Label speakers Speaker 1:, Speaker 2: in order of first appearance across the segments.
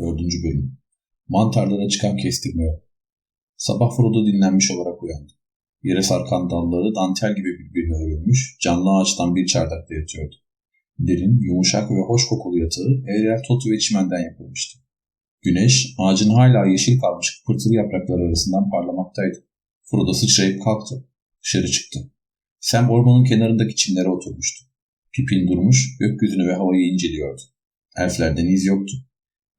Speaker 1: 4. Bölüm Mantarlara çıkan kestirme yok. Sabah Frodo dinlenmiş olarak uyandı. Yere sarkan dalları dantel gibi birbirine örülmüş, canlı ağaçtan bir çardakta yatıyordu. Derin, yumuşak ve hoş kokulu yatağı eğrel totu ve çimenden yapılmıştı. Güneş, ağacın hala yeşil kalmış pırtılı yaprakları arasından parlamaktaydı. Frodo sıçrayıp kalktı. Dışarı çıktı. Sam ormanın kenarındaki çimlere oturmuştu. Pipin durmuş, gökyüzünü ve havayı inceliyordu. Elflerden iz yoktu.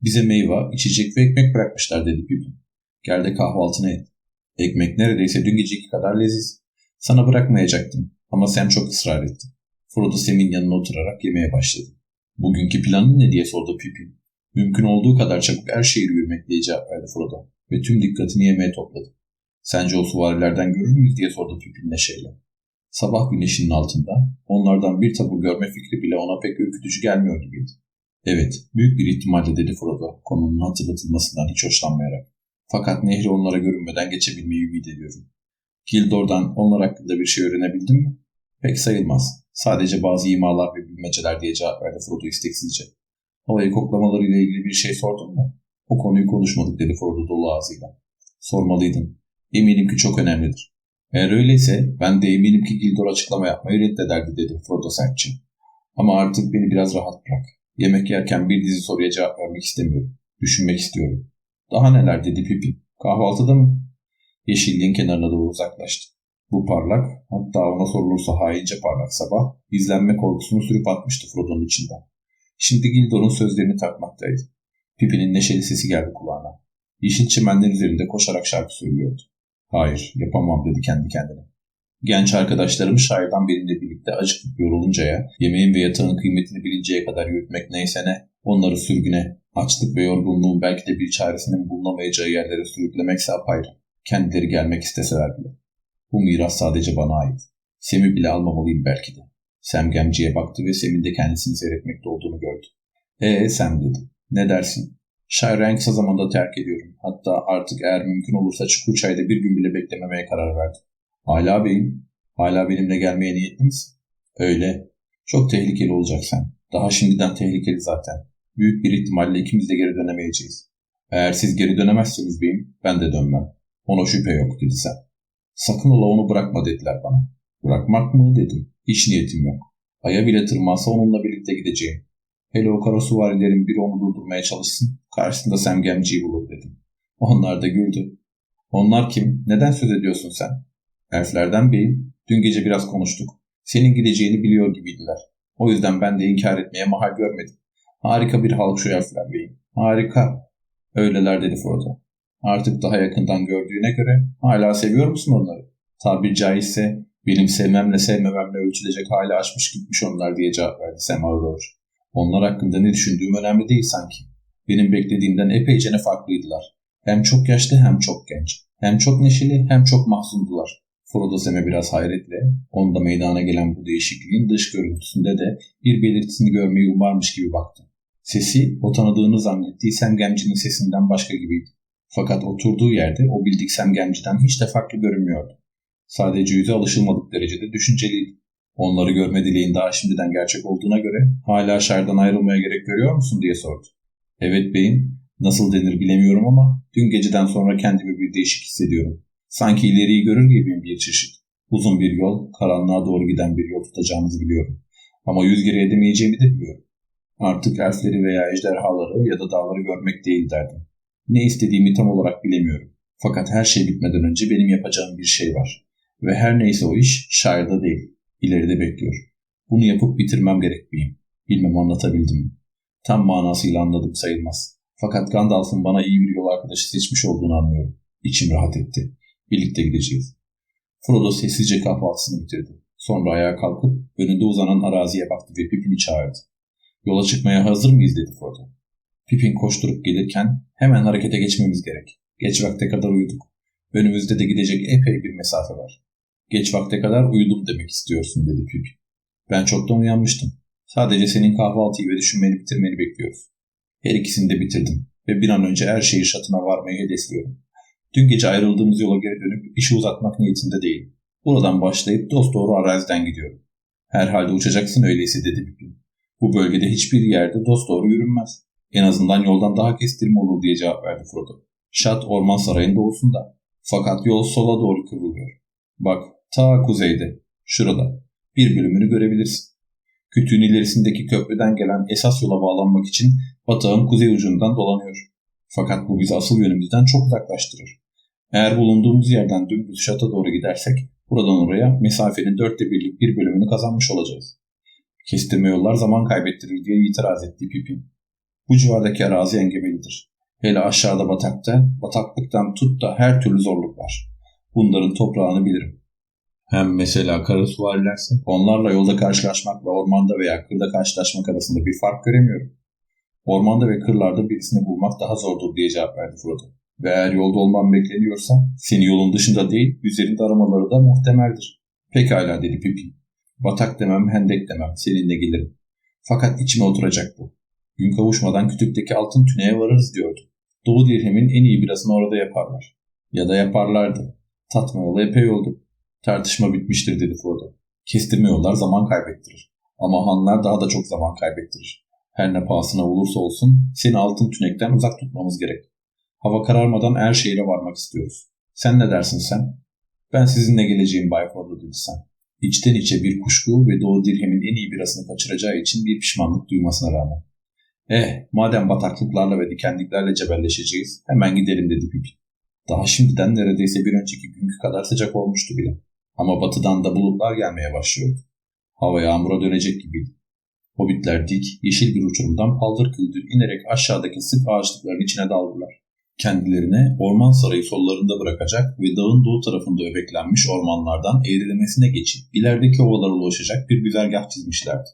Speaker 1: Bize meyve, içecek ve ekmek bırakmışlar dedi Pipin. Gel de kahvaltını et. Ekmek neredeyse dün geceki kadar leziz. Sana bırakmayacaktım ama Sam çok ısrar etti. Frodo Sam'in yanına oturarak yemeye başladı. Bugünkü planın ne diye sordu Pipin. Mümkün olduğu kadar çabuk her şeyi yürümek diye cevap verdi Frodo ve tüm dikkatini yemeğe topladı. Sence o suvarilerden görür müyüz diye sordu Pipin neşeyle. Sabah güneşinin altında onlardan bir tabur görme fikri bile ona pek ürkütücü gelmiyor gibiydi. Evet, büyük bir ihtimalle dedi Frodo, konunun hatırlatılmasından hiç hoşlanmayarak. Fakat nehri onlara görünmeden geçebilmeyi ümit ediyorum. Gildor'dan onlar hakkında bir şey öğrenebildin mi? Pek sayılmaz. Sadece bazı imalar ve bilmeceler diye cevap verdi Frodo isteksizce. Havayı koklamalarıyla ilgili bir şey sordun mu? O konuyu konuşmadık dedi Frodo dolu ağzıyla. Sormalıydın. Eminim ki çok önemlidir. Eğer öyleyse ben de eminim ki Gildor açıklama yapmayı reddederdi dedi Frodo sertçe. Ama artık beni biraz rahat bırak. Yemek yerken bir dizi soruya cevap vermek istemiyorum. Düşünmek istiyorum. Daha neler dedi Pippin. Kahvaltıda mı? Yeşilliğin kenarına doğru uzaklaştı. Bu parlak, hatta ona sorulursa haince parlak sabah, izlenme korkusunu sürüp atmıştı Frodo'nun içinden. Şimdi Gildor'un sözlerini takmaktaydı. Pippin'in neşeli sesi geldi kulağına. Yeşil çimenler üzerinde koşarak şarkı söylüyordu. Hayır, yapamam dedi kendi kendine. Genç arkadaşlarım şairden birinde birlikte acıkıp yoruluncaya, yemeğin ve yatağın kıymetini bilinceye kadar yürütmek neyse ne, onları sürgüne, açlık ve yorgunluğun belki de bir çaresinin bulunamayacağı yerlere sürüklemekse apayrı. Kendileri gelmek isteseler bile. Bu miras sadece bana ait. Sem'i bile almamalıyım belki de. Sem gemciye baktı ve Sem'in de kendisini seyretmekte olduğunu gördü. Ee Sem dedi. Ne dersin? Şair'i en kısa zamanda terk ediyorum. Hatta artık eğer mümkün olursa Çukurçay'da bir gün bile beklememeye karar verdim. Hala beyim. Hala benimle gelmeye niyetli misin? Öyle. Çok tehlikeli olacak sen. Daha şimdiden tehlikeli zaten. Büyük bir ihtimalle ikimiz de geri dönemeyeceğiz. Eğer siz geri dönemezseniz beyim, ben de dönmem. Ona şüphe yok dedi sen. Sakın ola onu bırakma dediler bana. Bırakmak mı dedim. Hiç niyetim yok. Aya bile tırmansa onunla birlikte gideceğim. Hele o kara suvarilerin biri onu durdurmaya çalışsın. Karşısında Sam Gemci'yi bulur dedim. Onlar da güldü. Onlar kim? Neden söz ediyorsun sen? Elflerden beyim. Dün gece biraz konuştuk. Senin gideceğini biliyor gibiydiler. O yüzden ben de inkar etmeye mahal görmedim. Harika bir halk şu elfler beyim. Harika. Öyleler dedi Frodo. Artık daha yakından gördüğüne göre hala seviyor musun onları? Tabir caizse benim sevmemle sevmememle ölçülecek hale açmış gitmiş onlar diye cevap verdi Sam Auror. Onlar hakkında ne düşündüğüm önemli değil sanki. Benim beklediğimden epeyce ne farklıydılar. Hem çok yaşlı hem çok genç. Hem çok neşeli hem çok mahzundular. Frodo Sam'e biraz hayretle, onda meydana gelen bu değişikliğin dış görüntüsünde de bir belirtisini görmeyi umarmış gibi baktı. Sesi, o tanıdığını zannettiği Sam Gemci'nin sesinden başka gibiydi. Fakat oturduğu yerde o bildik Sam Gemci'den hiç de farklı görünmüyordu. Sadece yüze alışılmadık derecede düşünceliydi. Onları görme dileğin daha şimdiden gerçek olduğuna göre hala şerden ayrılmaya gerek görüyor musun diye sordu. Evet beyim, nasıl denir bilemiyorum ama dün geceden sonra kendimi bir değişik hissediyorum. Sanki ileriyi görür gibiyim bir çeşit. Uzun bir yol, karanlığa doğru giden bir yol tutacağımızı biliyorum. Ama yüz geri edemeyeceğimi de biliyorum. Artık elfleri veya ejderhaları ya da dağları görmek değil derdim. Ne istediğimi tam olarak bilemiyorum. Fakat her şey bitmeden önce benim yapacağım bir şey var. Ve her neyse o iş şairde değil, ileride bekliyor. Bunu yapıp bitirmem gerek miyim? Bilmem anlatabildim mi? Tam manasıyla anladım sayılmaz. Fakat Gandalf'ın bana iyi bir yol arkadaşı seçmiş olduğunu anlıyorum. İçim rahat etti. Birlikte gideceğiz. Frodo sessizce kahvaltısını bitirdi. Sonra ayağa kalkıp önünde uzanan araziye baktı ve Pippin'i çağırdı. Yola çıkmaya hazır mıyız dedi Frodo. Pippin koşturup gelirken hemen harekete geçmemiz gerek. Geç vakte kadar uyuduk. Önümüzde de gidecek epey bir mesafe var. Geç vakte kadar uyudum demek istiyorsun dedi Pippin. Ben çoktan uyanmıştım. Sadece senin kahvaltıyı ve düşünmeni bitirmeni bekliyoruz. Her ikisini de bitirdim ve bir an önce her şeyi şatına varmayı hedefliyorum. Dün gece ayrıldığımız yola geri dönüp işi uzatmak niyetinde değilim. Buradan başlayıp dost doğru araziden gidiyorum. Herhalde uçacaksın öyleyse dedi Pippin. Bu bölgede hiçbir yerde dost doğru yürünmez. En azından yoldan daha kestirme olur diye cevap verdi Frodo. Şat orman sarayın doğusunda. Fakat yol sola doğru kıvrılıyor. Bak ta kuzeyde, şurada. Bir bölümünü görebilirsin. Kütüğün ilerisindeki köprüden gelen esas yola bağlanmak için batağın kuzey ucundan dolanıyor. Fakat bu bizi asıl yönümüzden çok uzaklaştırır. Eğer bulunduğumuz yerden dümdüz şata doğru gidersek buradan oraya mesafenin dörtte birlik bir bölümünü kazanmış olacağız. Kestirme yollar zaman kaybettirir diye itiraz etti Pipin. Bu civardaki arazi engebelidir. Hele aşağıda batakta, bataklıktan tut da her türlü zorluk var. Bunların toprağını bilirim. Hem mesela karasuvarilerse onlarla yolda karşılaşmak ve ormanda veya kırda karşılaşmak arasında bir fark göremiyorum. Ormanda ve kırlarda birisini bulmak daha zordur diye cevap verdi Frodo. Ve eğer yolda olman bekleniyorsa seni yolun dışında değil üzerinde aramaları da muhtemeldir. Pekala dedi Pippin. Batak demem, hendek demem, seninle gelirim. Fakat içime oturacak bu. Gün kavuşmadan kütükteki altın tüneye varırız diyordu. Doğu dirhemin en iyi birasını orada yaparlar. Ya da yaparlardı. Tatmayalı epey oldu. Tartışma bitmiştir dedi Frodo. Kestirme yollar zaman kaybettirir. Ama hanlar daha da çok zaman kaybettirir. Her ne pahasına olursa olsun seni altın tünekten uzak tutmamız gerek. Hava kararmadan er şehire varmak istiyoruz. Sen ne dersin sen? Ben sizinle geleceğim Bay Frodo dedi sen. İçten içe bir kuşku ve Doğu Dirhem'in en iyi birasını kaçıracağı için bir pişmanlık duymasına rağmen. Eh, madem bataklıklarla ve dikenliklerle cebelleşeceğiz, hemen gidelim dedi Pip. Daha şimdiden neredeyse bir önceki günkü kadar sıcak olmuştu bile. Ama batıdan da bulutlar gelmeye başlıyordu. Hava yağmura dönecek gibiydi. Hobbitler dik, yeşil bir uçurumdan paldır küldür inerek aşağıdaki sık ağaçlıkların içine daldılar. Kendilerine orman sarayı sollarında bırakacak ve dağın doğu tarafında öbeklenmiş ormanlardan eğrilemesine geçip ilerideki ovalara ulaşacak bir güzergah çizmişlerdi.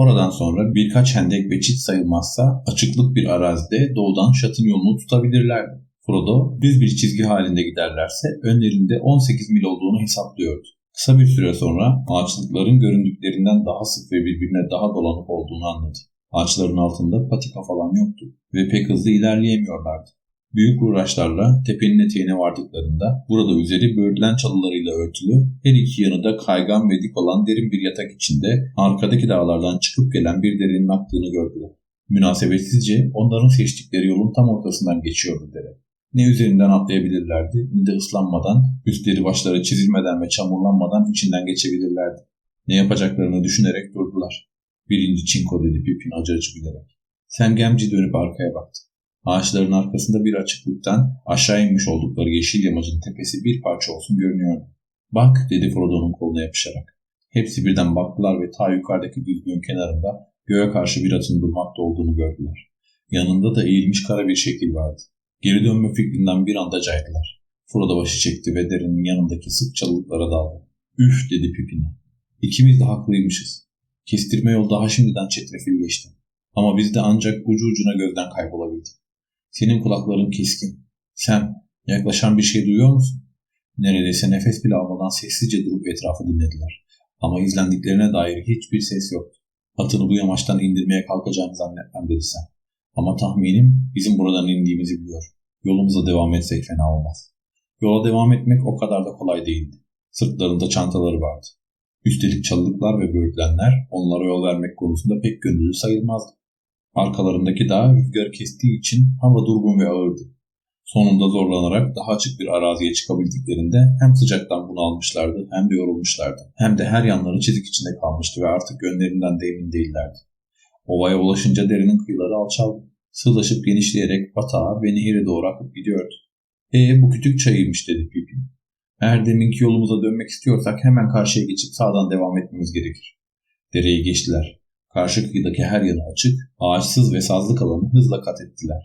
Speaker 1: Oradan sonra birkaç hendek ve çit sayılmazsa açıklık bir arazide doğudan şatın yolunu tutabilirlerdi. Frodo düz bir çizgi halinde giderlerse önlerinde 18 mil olduğunu hesaplıyordu. Kısa bir süre sonra ağaçlıkların göründüklerinden daha sık ve birbirine daha dolanıp olduğunu anladı. Ağaçların altında patika falan yoktu ve pek hızlı ilerleyemiyorlardı. Büyük uğraşlarla tepenin eteğine vardıklarında burada üzeri böğürtlen çalılarıyla örtülü, her iki yanı da kaygan ve dik olan derin bir yatak içinde arkadaki dağlardan çıkıp gelen bir derinin aktığını gördüler. Münasebetsizce onların seçtikleri yolun tam ortasından geçiyordu dere. Ne üzerinden atlayabilirlerdi ne de ıslanmadan, üstleri başları çizilmeden ve çamurlanmadan içinden geçebilirlerdi. Ne yapacaklarını düşünerek durdular. Birinci çinko dedi Pipin acı acı bilerek. Sam Gemci dönüp arkaya baktı. Ağaçların arkasında bir açıklıktan aşağı inmiş oldukları yeşil yamacın tepesi bir parça olsun görünüyordu. Bak dedi Frodo'nun koluna yapışarak. Hepsi birden baktılar ve ta yukarıdaki düzlüğün kenarında göğe karşı bir atın durmakta olduğunu gördüler. Yanında da eğilmiş kara bir şekil vardı. Geri dönme fikrinden bir anda caydılar. Frodo başı çekti ve derinin yanındaki sık çalılıklara daldı. Üf dedi Pipin'e. İkimiz de haklıymışız. Kestirme yol daha şimdiden çetrefil geçti. Ama biz de ancak ucu ucuna gözden kaybolabildik. Senin kulakların keskin. Sen yaklaşan bir şey duyuyor musun? Neredeyse nefes bile almadan sessizce durup etrafı dinlediler. Ama izlendiklerine dair hiçbir ses yoktu. Atını bu yamaçtan indirmeye kalkacağını zannetmem dedi sen. Ama tahminim bizim buradan indiğimizi biliyor. Yolumuza devam etsek fena olmaz. Yola devam etmek o kadar da kolay değildi. Sırtlarında çantaları vardı. Üstelik çalılıklar ve böğürtlenler onlara yol vermek konusunda pek gönüllü sayılmazdı. Arkalarındaki dağ rüzgar kestiği için hava durgun ve ağırdı. Sonunda zorlanarak daha açık bir araziye çıkabildiklerinde hem sıcaktan bunalmışlardı hem de yorulmuşlardı. Hem de her yanları çizik içinde kalmıştı ve artık yönlerinden de emin değillerdi. Ovaya ulaşınca derinin kıyıları alçaldı. Sığlaşıp genişleyerek batağa ve nehire doğru akıp gidiyordu. E bu kütük çayıymış dedi Pippin. Eğer deminki yolumuza dönmek istiyorsak hemen karşıya geçip sağdan devam etmemiz gerekir. Dereyi geçtiler. Karşı kıyıdaki her yanı açık, ağaçsız ve sazlık alanı hızla kat ettiler.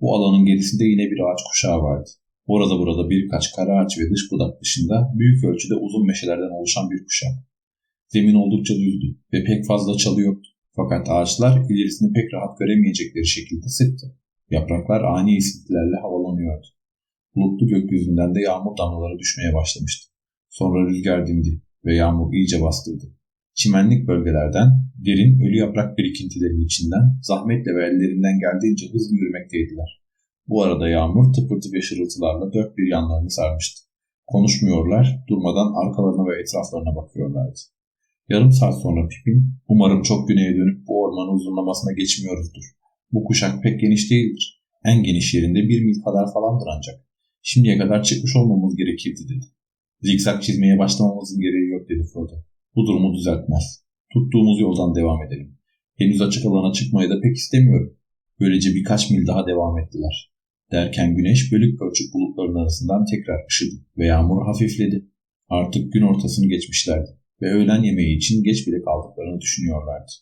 Speaker 1: Bu alanın gerisinde yine bir ağaç kuşağı vardı. Orada burada birkaç kara ağaç ve dış budak dışında büyük ölçüde uzun meşelerden oluşan bir kuşak. Zemin oldukça düzdü ve pek fazla çalı yoktu. Fakat ağaçlar ilerisini pek rahat göremeyecekleri şekilde sıktı. Yapraklar ani esintilerle havalanıyordu. Bulutlu gökyüzünden de yağmur damlaları düşmeye başlamıştı. Sonra rüzgar dindi ve yağmur iyice bastırdı. Çimenlik bölgelerden derin ölü yaprak birikintilerinin içinden zahmetle ve ellerinden geldiğince hızlı yürümekteydiler. Bu arada yağmur tıpırtı ve şırıltılarla dört bir yanlarını sarmıştı. Konuşmuyorlar, durmadan arkalarına ve etraflarına bakıyorlardı. Yarım saat sonra Pipin, umarım çok güneye dönüp bu ormanın uzunlamasına geçmiyoruzdur. Bu kuşak pek geniş değildir. En geniş yerinde bir mil kadar falandır ancak. Şimdiye kadar çıkmış olmamız gerekirdi dedi. Zikzak çizmeye başlamamızın gereği yok dedi Frodo. Bu durumu düzeltmez. Tuttuğumuz yoldan devam edelim. Henüz açık alana çıkmayı da pek istemiyorum. Böylece birkaç mil daha devam ettiler. Derken güneş bölük pörçük bulutların arasından tekrar ışıdı ve yağmur hafifledi. Artık gün ortasını geçmişlerdi ve öğlen yemeği için geç bile kaldıklarını düşünüyorlardı.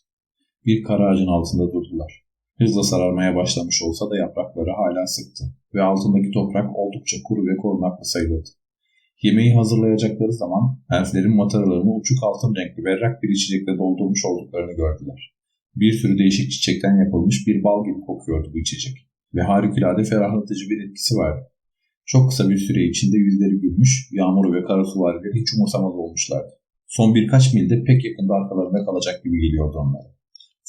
Speaker 1: Bir kara ağacın altında durdular. Hızla sararmaya başlamış olsa da yaprakları hala sıktı ve altındaki toprak oldukça kuru ve korunaklı sayılırdı. Yemeği hazırlayacakları zaman elflerin mataralarını uçuk altın renkli berrak bir içecekle doldurmuş olduklarını gördüler. Bir sürü değişik çiçekten yapılmış bir bal gibi kokuyordu bu içecek ve harikulade ferahlatıcı bir etkisi vardı. Çok kısa bir süre içinde yüzleri gülmüş, yağmur ve kara suvarileri hiç umursamaz olmuşlardı. Son birkaç milde pek yakında arkalarında kalacak gibi geliyordu onlara.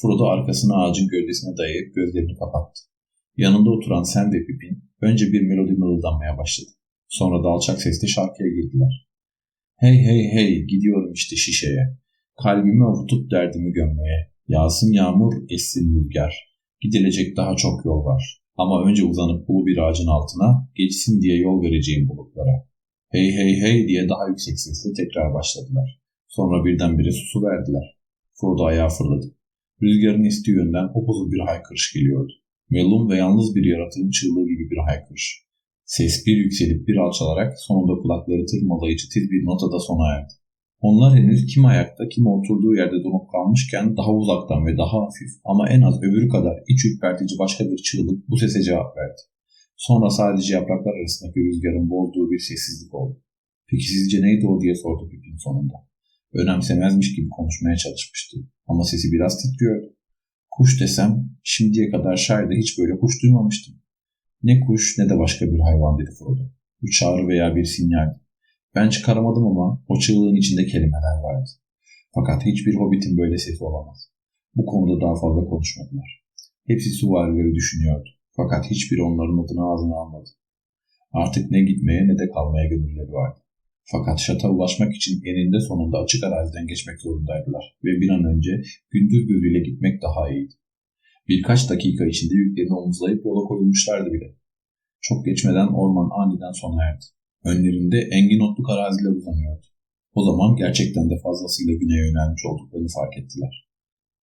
Speaker 1: Frodo arkasını ağacın gövdesine dayayıp gözlerini kapattı. Yanında oturan Sam ve Pippin önce bir melodi mırıldanmaya başladı. Sonra da alçak sesle şarkıya girdiler. Hey hey hey gidiyorum işte şişeye. Kalbimi avutup derdimi gömmeye. Yağsın yağmur, essin rüzgar. Gidilecek daha çok yol var. Ama önce uzanıp ulu bir ağacın altına, geçsin diye yol vereceğim bulutlara. Hey hey hey diye daha yüksek sesle tekrar başladılar. Sonra birdenbire susu verdiler. Frodo ayağa fırladı. Rüzgarın estiği yönden upuzun bir haykırış geliyordu. Melun ve yalnız bir yaratığın çığlığı gibi bir haykırış. Ses bir yükselip bir alçalarak sonunda kulakları tırmalayıcı tiz bir notada sona erdi. Onlar henüz kim ayakta kim oturduğu yerde donup kalmışken daha uzaktan ve daha hafif ama en az öbürü kadar iç ürpertici başka bir çığlık bu sese cevap verdi. Sonra sadece yapraklar arasındaki rüzgarın bozduğu bir sessizlik oldu. Peki sizce neydi o diye sordu Pippin sonunda. Önemsemezmiş gibi konuşmaya çalışmıştı ama sesi biraz titriyordu. Kuş desem şimdiye kadar şairde hiç böyle kuş duymamıştım. Ne kuş ne de başka bir hayvan dedi Frodo. Bu çağrı veya bir sinyaldi. Ben çıkaramadım ama o çığlığın içinde kelimeler vardı. Fakat hiçbir hobbitin böyle sesi olamaz. Bu konuda daha fazla konuşmadılar. Hepsi suvarileri düşünüyordu. Fakat hiçbir onların adını ağzına almadı. Artık ne gitmeye ne de kalmaya gönülleri vardı. Fakat şata ulaşmak için eninde sonunda açık araziden geçmek zorundaydılar ve bir an önce gündüz gözüyle gitmek daha iyiydi. Birkaç dakika içinde yüklerini omuzlayıp yola koyulmuşlardı bile. Çok geçmeden orman aniden sona erdi. Önlerinde engin otluk araziler uzanıyordu. O zaman gerçekten de fazlasıyla güneye yönelmiş olduklarını fark ettiler.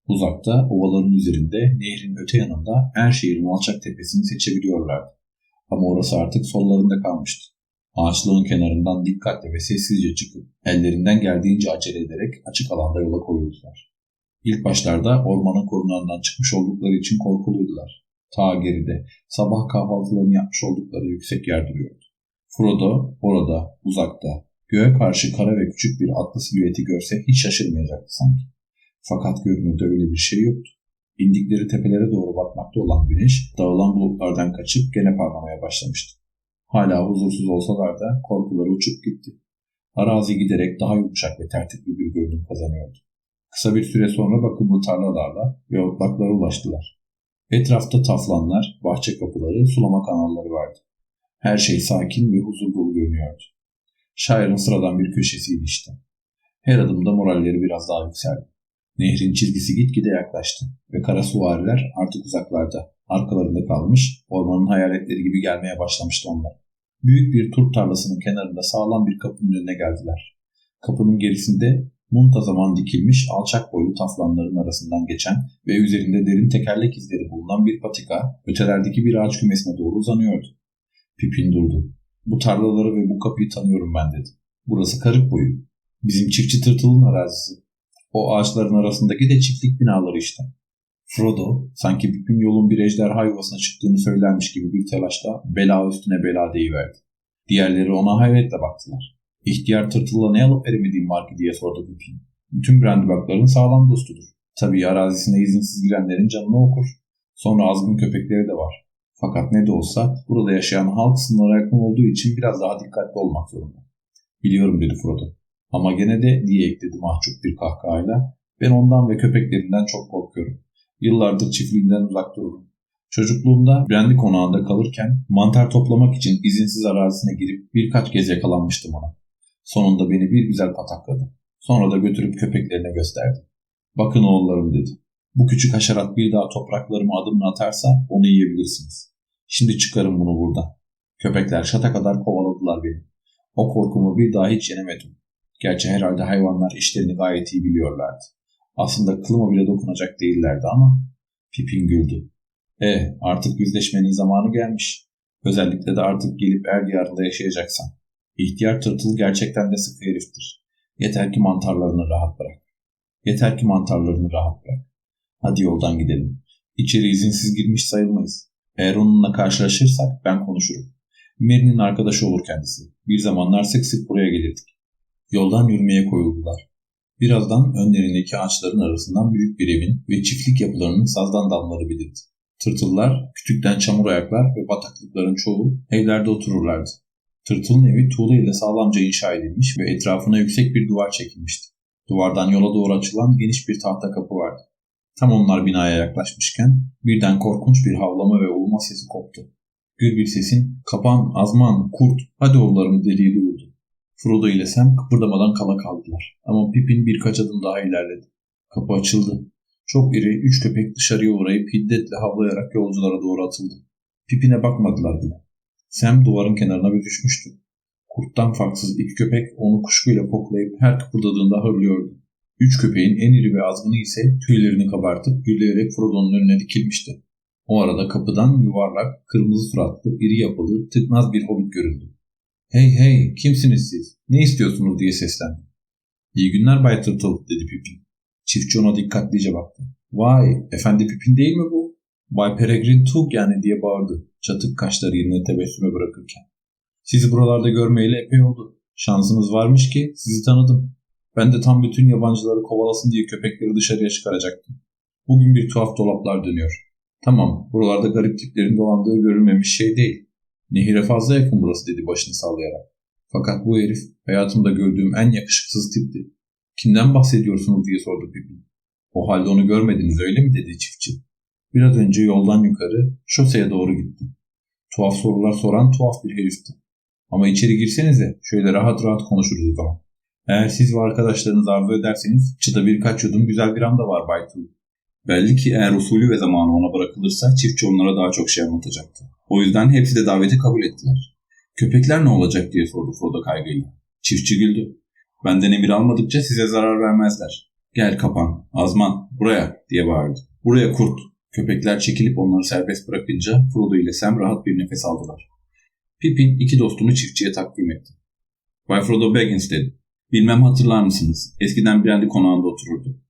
Speaker 1: Uzakta, ovaların üzerinde, nehrin öte yanında her şehrin alçak tepesini seçebiliyorlardı. Ama orası artık sollarında kalmıştı. Ağaçlığın kenarından dikkatle ve sessizce çıkıp ellerinden geldiğince acele ederek açık alanda yola koyuldular. İlk başlarda ormanın korunağından çıkmış oldukları için korkuluydular. Ta geride sabah kahvaltılarını yapmış oldukları yüksek yer duruyordu. Frodo orada, uzakta, göğe karşı kara ve küçük bir atlı silüeti görse hiç şaşırmayacaktı sanki. Fakat görünürde öyle bir şey yoktu. İndikleri tepelere doğru batmakta olan güneş dağılan bulutlardan kaçıp gene parlamaya başlamıştı. Hala huzursuz olsalar da korkuları uçup gitti. Arazi giderek daha yumuşak ve tertipli bir görünüm kazanıyordu. Kısa bir süre sonra bakımlı tarlalarla ve otlaklara ulaştılar. Etrafta taflanlar, bahçe kapıları, sulama kanalları vardı. Her şey sakin ve huzur dolu görünüyordu. Şairin sıradan bir köşesiydi işte. Her adımda moralleri biraz daha yükseldi. Nehrin çizgisi gitgide yaklaştı ve kara suvariler artık uzaklarda, arkalarında kalmış, ormanın hayaletleri gibi gelmeye başlamıştı onlar. Büyük bir turp tarlasının kenarında sağlam bir kapının önüne geldiler. Kapının gerisinde muntazaman dikilmiş alçak boylu taflanların arasından geçen ve üzerinde derin tekerlek izleri bulunan bir patika ötelerdeki bir ağaç kümesine doğru uzanıyordu. Pipin durdu. Bu tarlaları ve bu kapıyı tanıyorum ben dedi. Burası karık boyu. Bizim çiftçi tırtılın arazisi. O ağaçların arasındaki de çiftlik binaları işte. Frodo sanki bütün yolun bir ejderha yuvasına çıktığını söylermiş gibi bir telaşla bela üstüne bela deyiverdi. Diğerleri ona hayretle baktılar. İhtiyar tırtılla ne alıp veremediğim var ki diye sordu Pippin. Bütün Brandybug'ların sağlam dostudur. Tabii arazisine izinsiz girenlerin canını okur. Sonra azgın köpekleri de var. Fakat ne de olsa burada yaşayan halk sınırlara yakın olduğu için biraz daha dikkatli olmak zorunda. Biliyorum dedi Frodo. Ama gene de diye ekledi mahcup bir kahkahayla. Ben ondan ve köpeklerinden çok korkuyorum. Yıllardır çiftliğinden uzak dururum. Çocukluğumda Brandy konağında kalırken mantar toplamak için izinsiz arazisine girip birkaç kez yakalanmıştım ona. Sonunda beni bir güzel patakladı. Sonra da götürüp köpeklerine gösterdi. Bakın oğullarım dedi. Bu küçük haşerat bir daha topraklarıma adımını atarsa onu yiyebilirsiniz. Şimdi çıkarın bunu buradan. Köpekler şata kadar kovaladılar beni. O korkumu bir daha hiç yenemedim. Gerçi herhalde hayvanlar işlerini gayet iyi biliyorlardı. Aslında kılıma bile dokunacak değillerdi ama Pipin güldü. E artık yüzleşmenin zamanı gelmiş. Özellikle de artık gelip er diyarında yaşayacaksan. İhtiyar tırtıl gerçekten de sıkı heriftir. Yeter ki mantarlarını rahat bırak. Yeter ki mantarlarını rahat bırak. Hadi yoldan gidelim. İçeri izinsiz girmiş sayılmayız. Eğer onunla karşılaşırsak ben konuşurum. Mary'nin arkadaşı olur kendisi. Bir zamanlar sık sık buraya gelirdik. Yoldan yürümeye koyuldular. Birazdan önlerindeki ağaçların arasından büyük bir evin ve çiftlik yapılarının sazdan damları belirdi. Tırtıllar, kütükten çamur ayaklar ve bataklıkların çoğu evlerde otururlardı. Tırtılın evi tuğla ile sağlamca inşa edilmiş ve etrafına yüksek bir duvar çekilmişti. Duvardan yola doğru açılan geniş bir tahta kapı vardı. Tam onlar binaya yaklaşmışken birden korkunç bir havlama ve uluma sesi koptu. Gür bir sesin kapan, azman, kurt, hadi oğullarım dediği duyuldu. Frodo ile Sam kıpırdamadan kala kaldılar. Ama Pippin birkaç adım daha ilerledi. Kapı açıldı. Çok iri üç köpek dışarıya uğrayıp hiddetle havlayarak yolculara doğru atıldı. Pippin'e bakmadılar bile. Sam duvarın kenarına bir düşmüştü. Kurttan farksız iki köpek onu kuşkuyla koklayıp her kıpırdadığında hırlıyordu. Üç köpeğin en iri ve azgını ise tüylerini kabartıp gürleyerek Frodo'nun önüne dikilmişti. O arada kapıdan yuvarlak, kırmızı suratlı, iri yapılı, tıknaz bir hobbit göründü. Hey hey kimsiniz siz? Ne istiyorsunuz diye seslendi. İyi günler Bay Tırtıl dedi Pipin. Çiftçi ona dikkatlice baktı. Vay efendi Pipin değil mi bu? Bay Peregrin Tug yani diye bağırdı. Çatık kaşları yerine tebessüme bırakırken. Sizi buralarda görmeyeli epey oldu. Şansınız varmış ki sizi tanıdım. Ben de tam bütün yabancıları kovalasın diye köpekleri dışarıya çıkaracaktım. Bugün bir tuhaf dolaplar dönüyor. Tamam, buralarda garip tiplerin dolandığı görülmemiş şey değil. Nehire fazla yakın burası dedi başını sallayarak. Fakat bu herif hayatımda gördüğüm en yakışıksız tipti. Kimden bahsediyorsunuz diye sordu Pippin. O halde onu görmediniz öyle mi dedi çiftçi. Biraz önce yoldan yukarı şoseye doğru gitti. Tuhaf sorular soran tuhaf bir herifti. Ama içeri girsenize şöyle rahat rahat konuşuruz o. Eğer siz ve arkadaşlarınız arzu ederseniz çıta birkaç yudum güzel bir anda var Bay Tuğ. Belli ki eğer usulü ve zamanı ona bırakılırsa çiftçi onlara daha çok şey anlatacaktı. O yüzden hepsi de daveti kabul ettiler. Köpekler ne olacak diye sordu Frodo kaygıyla. Çiftçi güldü. Benden emir almadıkça size zarar vermezler. Gel kapan, azman, buraya diye bağırdı. Buraya kurt. Köpekler çekilip onları serbest bırakınca Frodo ile Sam rahat bir nefes aldılar. Pippin iki dostunu çiftçiye takdim etti. Bay Frodo Baggins dedi. Bilmem hatırlar mısınız? Eskiden Brandy konağında otururdu.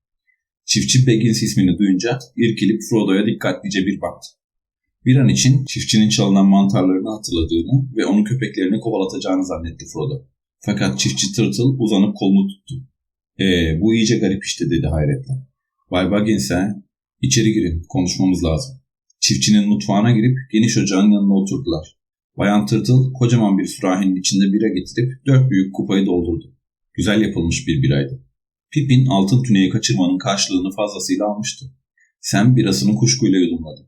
Speaker 1: Çiftçi Baggins ismini duyunca irkilip Frodo'ya dikkatlice bir baktı. Bir an için çiftçinin çalınan mantarlarını hatırladığını ve onun köpeklerini kovalatacağını zannetti Frodo. Fakat çiftçi Tırtıl uzanıp kolunu tuttu. Ee, bu iyice garip işte dedi hayretle. Bay Baggins he? İçeri girin, konuşmamız lazım. Çiftçinin mutfağına girip geniş ocağın yanına oturdular. Bayan Tırtıl kocaman bir sürahinin içinde bira getirip dört büyük kupayı doldurdu. Güzel yapılmış bir biraydı. Pippin altın tüneyi kaçırmanın karşılığını fazlasıyla almıştı. Sam birasını kuşkuyla yudumladı.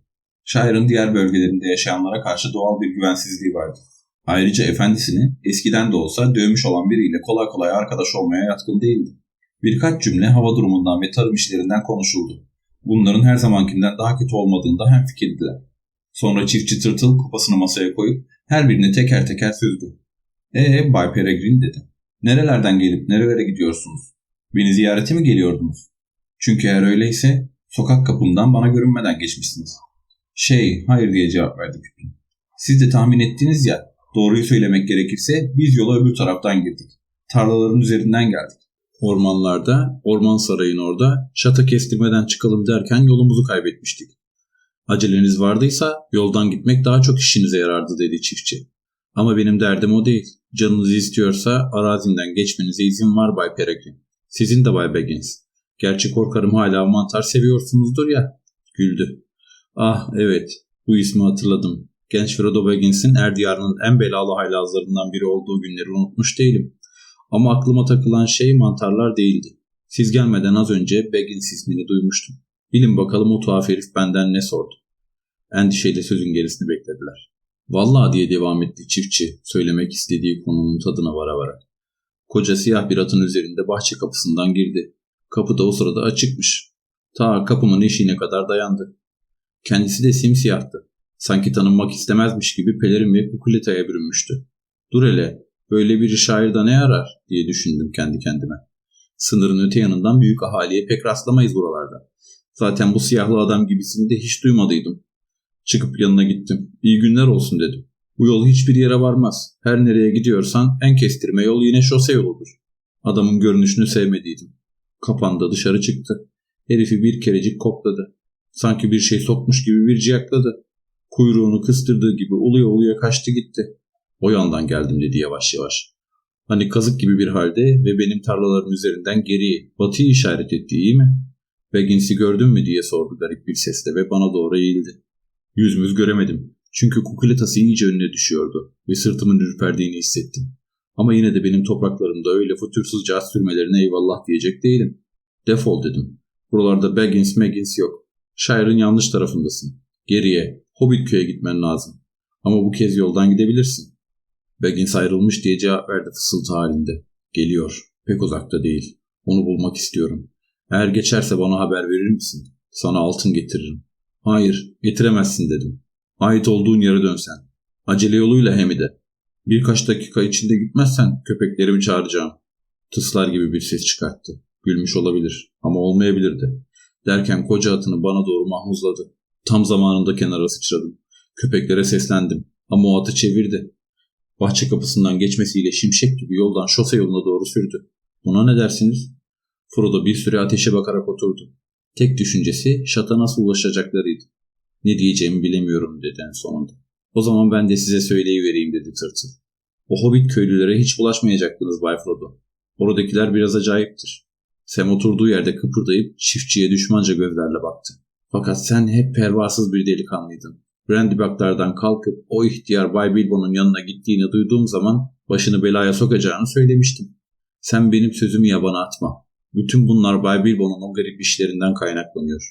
Speaker 1: Şairin diğer bölgelerinde yaşayanlara karşı doğal bir güvensizliği vardı. Ayrıca efendisini eskiden de olsa dövmüş olan biriyle kolay kolay arkadaş olmaya yatkın değildi. Birkaç cümle hava durumundan ve tarım işlerinden konuşuldu. Bunların her zamankinden daha kötü olmadığında hem fikirdiler. Sonra çiftçi tırtıl kupasını masaya koyup her birini teker teker süzdü. Ee Bay Peregrin dedi. Nerelerden gelip nerelere gidiyorsunuz? Beni ziyarete mi geliyordunuz? Çünkü eğer öyleyse sokak kapımdan bana görünmeden geçmişsiniz. Şey, hayır diye cevap verdi Pippin. Siz de tahmin ettiniz ya, doğruyu söylemek gerekirse biz yola öbür taraftan girdik. Tarlaların üzerinden geldik. Ormanlarda, orman sarayın orada, şata kestirmeden çıkalım derken yolumuzu kaybetmiştik. Aceleniz vardıysa yoldan gitmek daha çok işinize yarardı dedi çiftçi. Ama benim derdim o değil. Canınız istiyorsa arazimden geçmenize izin var Bay Peregrin. Sizin de Bay Baggins. Gerçi korkarım hala mantar seviyorsunuzdur ya. Güldü. Ah evet bu ismi hatırladım. Genç Frodo Baggins'in er diyarının en belalı haylazlarından biri olduğu günleri unutmuş değilim. Ama aklıma takılan şey mantarlar değildi. Siz gelmeden az önce Baggins ismini duymuştum. Bilin bakalım o tuhaf herif benden ne sordu. Endişeyle sözün gerisini beklediler. Vallahi diye devam etti çiftçi söylemek istediği konunun tadına vara vara. Koca siyah bir atın üzerinde bahçe kapısından girdi. Kapı da o sırada açıkmış. Ta kapımın eşiğine kadar dayandı. Kendisi de simsiyahtı. Sanki tanınmak istemezmiş gibi pelerin ve kukuletaya bürünmüştü. Dur hele, böyle bir şairde ne arar diye düşündüm kendi kendime. Sınırın öte yanından büyük ahaliye pek rastlamayız buralarda. Zaten bu siyahlı adam gibisini de hiç duymadıydım. Çıkıp yanına gittim. İyi günler olsun dedim. Bu yol hiçbir yere varmaz. Her nereye gidiyorsan en kestirme yol yine şose yoludur. Adamın görünüşünü sevmediydim. Kapandı dışarı çıktı. Herifi bir kerecik kokladı. Sanki bir şey sokmuş gibi bir ciyakladı. Kuyruğunu kıstırdığı gibi uluya uluya kaçtı gitti. O yandan geldim dedi yavaş yavaş. Hani kazık gibi bir halde ve benim tarlaların üzerinden geriye, batıyı işaret etti iyi mi? Baggins'i gördün mü diye sordu garip bir sesle ve bana doğru eğildi. Yüzümüz göremedim. Çünkü kukuletası iyice önüne düşüyordu ve sırtımın ürperdiğini hissettim. Ama yine de benim topraklarımda öyle fütursuzca az sürmelerine eyvallah diyecek değilim. Defol dedim. Buralarda Baggins Maggins yok. Shire'ın yanlış tarafındasın. Geriye, Hobbit köye gitmen lazım. Ama bu kez yoldan gidebilirsin. Baggins ayrılmış diye cevap verdi fısıltı halinde. Geliyor. Pek uzakta değil. Onu bulmak istiyorum. Eğer geçerse bana haber verir misin? Sana altın getiririm. Hayır, getiremezsin dedim. Ait olduğun yere dönsen. Acele yoluyla hem de. Birkaç dakika içinde gitmezsen köpeklerimi çağıracağım. Tıslar gibi bir ses çıkarttı. Gülmüş olabilir ama olmayabilirdi. Derken koca atını bana doğru mahmuzladı. Tam zamanında kenara sıçradım. Köpeklere seslendim ama o atı çevirdi. Bahçe kapısından geçmesiyle şimşek gibi yoldan şose yoluna doğru sürdü. Buna ne dersiniz? Frodo bir süre ateşe bakarak oturdu. Tek düşüncesi şata nasıl ulaşacaklarıydı. Ne diyeceğimi bilemiyorum dedi en sonunda. O zaman ben de size söyleyivereyim dedi tırtıl. O hobbit köylülere hiç bulaşmayacaktınız Bay Frodo. Oradakiler biraz acayiptir. Sam oturduğu yerde kıpırdayıp çiftçiye düşmanca gözlerle baktı. Fakat sen hep pervasız bir delikanlıydın. Brandybuck'lardan kalkıp o ihtiyar Bay Bilbo'nun yanına gittiğini duyduğum zaman başını belaya sokacağını söylemiştim. Sen benim sözümü yabana atma. Bütün bunlar Bay Bilbo'nun o garip işlerinden kaynaklanıyor.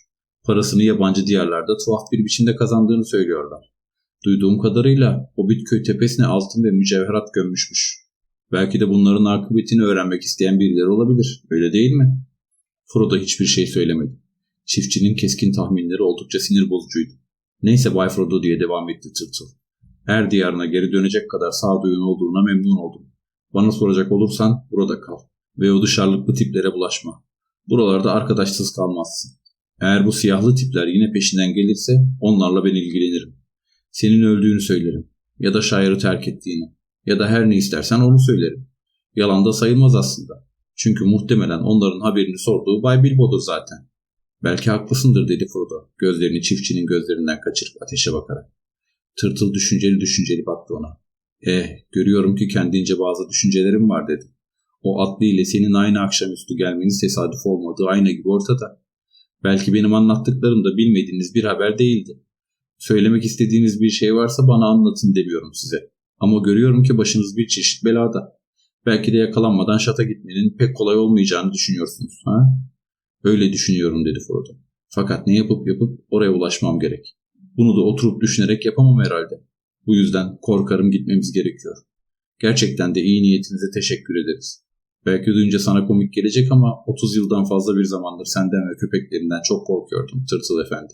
Speaker 1: Parasını yabancı diyarlarda tuhaf bir biçimde kazandığını söylüyorlar. Duyduğum kadarıyla o Bitköy tepesine altın ve mücevherat gömmüşmüş. Belki de bunların akıbetini öğrenmek isteyen birileri olabilir. Öyle değil mi? Frodo hiçbir şey söylemedi. Çiftçinin keskin tahminleri oldukça sinir bozucuydu. Neyse Bay Frodo diye devam etti tırtıl. Her diyarına geri dönecek kadar sağduyun olduğuna memnun oldum. Bana soracak olursan burada kal ve o dışarılıklı tiplere bulaşma. Buralarda arkadaşsız kalmazsın. Eğer bu siyahlı tipler yine peşinden gelirse onlarla ben ilgilenirim. Senin öldüğünü söylerim ya da şairi terk ettiğini ya da her ne istersen onu söylerim. Yalan da sayılmaz aslında. Çünkü muhtemelen onların haberini sorduğu Bay Bilbo'dur zaten. Belki haklısındır dedi Frodo gözlerini çiftçinin gözlerinden kaçırıp ateşe bakarak. Tırtıl düşünceli düşünceli baktı ona. Eh görüyorum ki kendince bazı düşüncelerim var dedi. O atlı ile senin aynı akşamüstü gelmeniz tesadüf olmadığı ayna gibi ortada. Belki benim anlattıklarım da bilmediğiniz bir haber değildi. Söylemek istediğiniz bir şey varsa bana anlatın demiyorum size. Ama görüyorum ki başınız bir çeşit belada. Belki de yakalanmadan şata gitmenin pek kolay olmayacağını düşünüyorsunuz. Ha? Öyle düşünüyorum dedi Frodo. Fakat ne yapıp yapıp oraya ulaşmam gerek. Bunu da oturup düşünerek yapamam herhalde. Bu yüzden korkarım gitmemiz gerekiyor. Gerçekten de iyi niyetinize teşekkür ederiz. Belki duyunca sana komik gelecek ama 30 yıldan fazla bir zamandır senden ve köpeklerinden çok korkuyordum Tırtıl Efendi.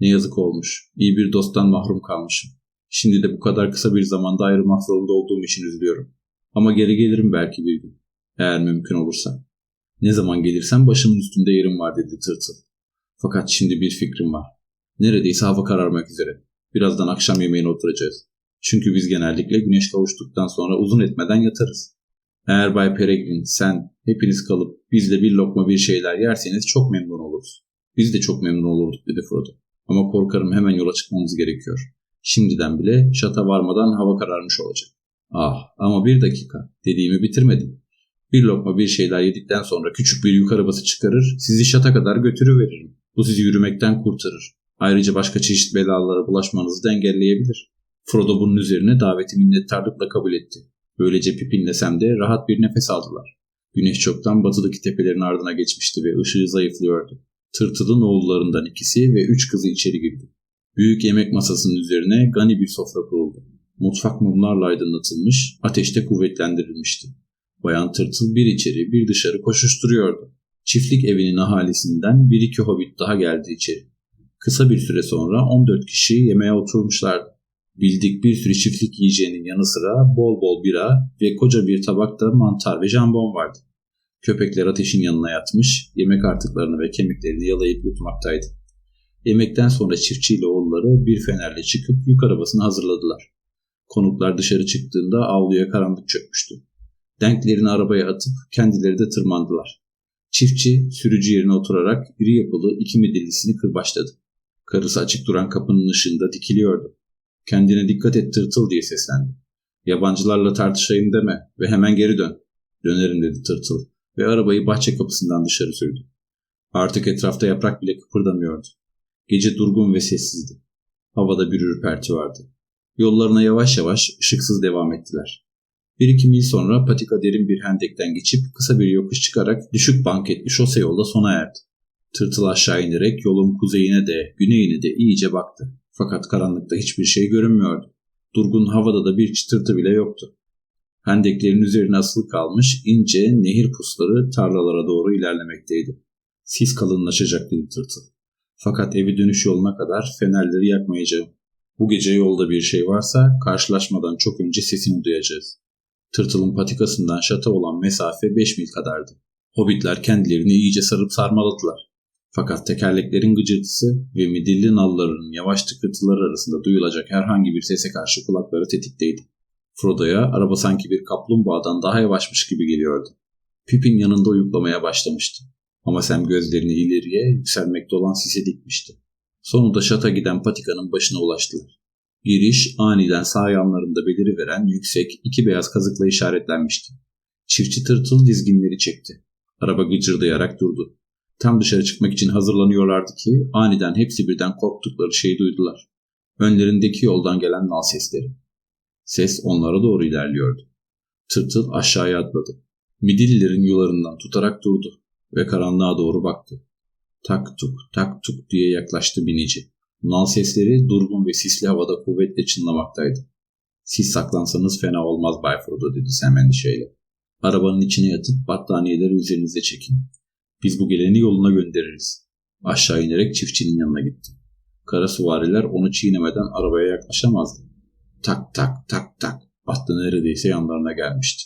Speaker 1: Ne yazık olmuş. İyi bir dosttan mahrum kalmışım. Şimdi de bu kadar kısa bir zamanda ayrılmak zorunda olduğum için üzülüyorum. Ama geri gelirim belki bir gün. Eğer mümkün olursa. Ne zaman gelirsem başımın üstünde yerim var dedi Tırtıl. Fakat şimdi bir fikrim var. Neredeyse hava kararmak üzere. Birazdan akşam yemeğine oturacağız. Çünkü biz genellikle güneş kavuştuktan sonra uzun etmeden yatarız. Eğer Bay Peregrin, sen, hepiniz kalıp bizle bir lokma bir şeyler yerseniz çok memnun oluruz. Biz de çok memnun olurduk dedi Frodo. Ama korkarım hemen yola çıkmamız gerekiyor. Şimdiden bile şata varmadan hava kararmış olacak. Ah ama bir dakika dediğimi bitirmedim. Bir lokma bir şeyler yedikten sonra küçük bir yük arabası çıkarır, sizi şata kadar götürüveririm. Bu sizi yürümekten kurtarır. Ayrıca başka çeşit belalara bulaşmanızı da engelleyebilir. Frodo bunun üzerine daveti minnettarlıkla kabul etti. Böylece Pipin'le de rahat bir nefes aldılar. Güneş çoktan batıdaki tepelerin ardına geçmişti ve ışığı zayıflıyordu. Tırtılın oğullarından ikisi ve üç kızı içeri girdi. Büyük yemek masasının üzerine gani bir sofra kuruldu. Mutfak mumlarla aydınlatılmış, ateşte kuvvetlendirilmişti. Bayan Tırtıl bir içeri bir dışarı koşuşturuyordu. Çiftlik evinin ahalisinden bir iki hobbit daha geldi içeri. Kısa bir süre sonra 14 kişi yemeğe oturmuşlardı. Bildik bir sürü çiftlik yiyeceğinin yanı sıra bol bol bira ve koca bir tabakta mantar ve jambon vardı. Köpekler ateşin yanına yatmış, yemek artıklarını ve kemiklerini yalayıp yutmaktaydı. Yemekten sonra çiftçi ile oğulları bir fenerle çıkıp yük arabasını hazırladılar. Konuklar dışarı çıktığında avluya karanlık çökmüştü. Denklerini arabaya atıp kendileri de tırmandılar. Çiftçi sürücü yerine oturarak iri yapılı iki midillisini kırbaçladı. Karısı açık duran kapının ışığında dikiliyordu. Kendine dikkat et tırtıl diye seslendi. Yabancılarla tartışayım deme ve hemen geri dön. Dönerim dedi tırtıl ve arabayı bahçe kapısından dışarı sürdü. Artık etrafta yaprak bile kıpırdamıyordu. Gece durgun ve sessizdi. Havada bir ürperti vardı. Yollarına yavaş yavaş ışıksız devam ettiler. Bir iki mil sonra patika derin bir hendekten geçip kısa bir yokuş çıkarak düşük banketli şose yolda sona erdi. Tırtıl aşağı inerek yolun kuzeyine de güneyine de iyice baktı. Fakat karanlıkta hiçbir şey görünmüyordu. Durgun havada da bir çıtırtı bile yoktu. Hendeklerin üzerine asılı kalmış ince nehir pusları tarlalara doğru ilerlemekteydi. Sis kalınlaşacak dedi tırtıl. Fakat evi dönüş yoluna kadar fenerleri yakmayacağım. Bu gece yolda bir şey varsa karşılaşmadan çok önce sesini duyacağız. Tırtılın patikasından şata olan mesafe 5 mil kadardı. Hobbitler kendilerini iyice sarıp sarmaladılar. Fakat tekerleklerin gıcırtısı ve midilli nallarının yavaş tıkırtıları arasında duyulacak herhangi bir sese karşı kulakları tetikteydi. Frodo'ya araba sanki bir kaplumbağadan daha yavaşmış gibi geliyordu. Pip'in yanında uyuklamaya başlamıştı. Ama Sam gözlerini ileriye yükselmekte olan sise dikmişti. Sonunda şata giden patikanın başına ulaştılar. Giriş aniden sağ yanlarında beliriveren yüksek iki beyaz kazıkla işaretlenmişti. Çiftçi tırtıl dizginleri çekti. Araba gıcırdayarak durdu. Tam dışarı çıkmak için hazırlanıyorlardı ki aniden hepsi birden korktukları şeyi duydular. Önlerindeki yoldan gelen nal sesleri. Ses onlara doğru ilerliyordu. Tırtıl aşağıya atladı. Midillilerin yularından tutarak durdu ve karanlığa doğru baktı. Tak tuk tak tuk diye yaklaştı binici. Nal sesleri durgun ve sisli havada kuvvetle çınlamaktaydı. Siz saklansanız fena olmaz Bay Frodo dedi Sam endişeyle. Arabanın içine yatıp battaniyeleri üzerinize çekin. Biz bu geleni yoluna göndeririz. Aşağı inerek çiftçinin yanına gitti. Kara suvariler onu çiğnemeden arabaya yaklaşamazdı. Tak tak tak tak. Atlı neredeyse yanlarına gelmişti.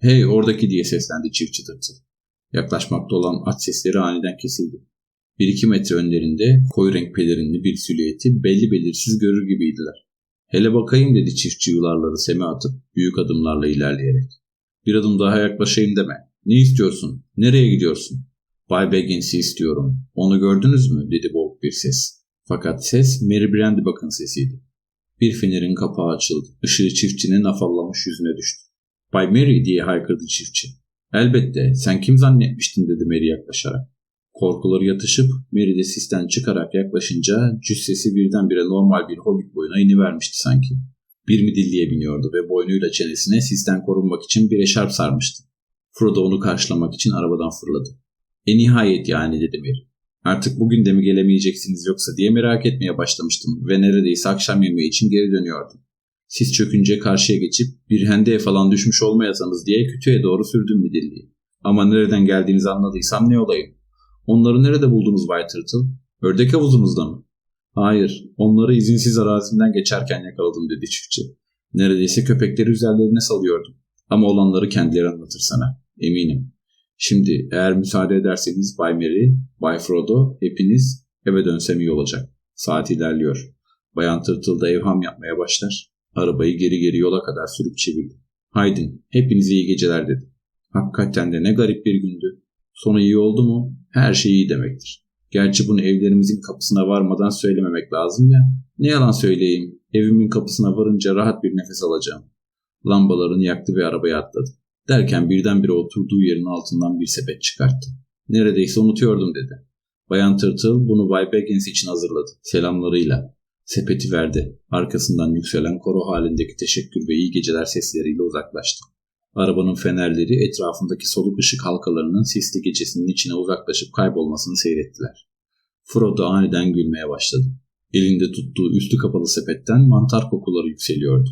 Speaker 1: Hey oradaki diye seslendi çiftçi tırtıl. Yaklaşmakta olan at sesleri aniden kesildi. Bir iki metre önlerinde koyu renk pelerinli bir silüeti belli belirsiz görür gibiydiler. Hele bakayım dedi çiftçi yularları seme atıp büyük adımlarla ilerleyerek. Bir adım daha yaklaşayım deme. Ne istiyorsun? Nereye gidiyorsun? Bay Baggins'i istiyorum. Onu gördünüz mü? dedi boğuk bir ses. Fakat ses Mary Brandybuck'ın sesiydi. Bir fenerin kapağı açıldı. Işığı çiftçinin afallamış yüzüne düştü. Bay Mary diye haykırdı çiftçi. Elbette sen kim zannetmiştin dedi Mary yaklaşarak. Korkuları yatışıp Mary de sisten çıkarak yaklaşınca cüssesi birdenbire normal bir hobbit boyuna inivermişti sanki. Bir midilliye biniyordu ve boynuyla çenesine sisten korunmak için bir eşarp sarmıştı. Frodo onu karşılamak için arabadan fırladı. E nihayet yani dedi Mary. Artık bugün de mi gelemeyeceksiniz yoksa diye merak etmeye başlamıştım ve neredeyse akşam yemeği için geri dönüyordum. Siz çökünce karşıya geçip bir hendeye falan düşmüş olmayasanız diye kütüğe doğru sürdüm midilliyi. Ama nereden geldiğinizi anladıysam ne olayım? Onları nerede buldunuz Bay Tırtıl? Ördek havuzumuzda mı? Hayır, onları izinsiz arazimden geçerken yakaladım dedi çiftçi. Neredeyse köpekleri üzerlerine salıyordum. Ama olanları kendileri anlatır sana. Eminim. Şimdi eğer müsaade ederseniz Bay Mary, Bay Frodo hepiniz eve dönsem iyi olacak. Saat ilerliyor. Bayan Tırtıl da evham yapmaya başlar. Arabayı geri geri yola kadar sürüp çevirdi. Haydin, hepinize iyi geceler dedi. Hakikaten de ne garip bir gündü. Sonu iyi oldu mu her şey iyi demektir. Gerçi bunu evlerimizin kapısına varmadan söylememek lazım ya. Ne yalan söyleyeyim, evimin kapısına varınca rahat bir nefes alacağım. Lambalarını yaktı ve arabaya atladı. Derken birdenbire oturduğu yerin altından bir sepet çıkarttı. Neredeyse unutuyordum dedi. Bayan Tırtıl bunu Bay Baggins için hazırladı. Selamlarıyla. Sepeti verdi. Arkasından yükselen koro halindeki teşekkür ve iyi geceler sesleriyle uzaklaştı. Arabanın fenerleri etrafındaki soluk ışık halkalarının sisli gecesinin içine uzaklaşıp kaybolmasını seyrettiler. Frodo aniden gülmeye başladı. Elinde tuttuğu üstü kapalı sepetten mantar kokuları yükseliyordu.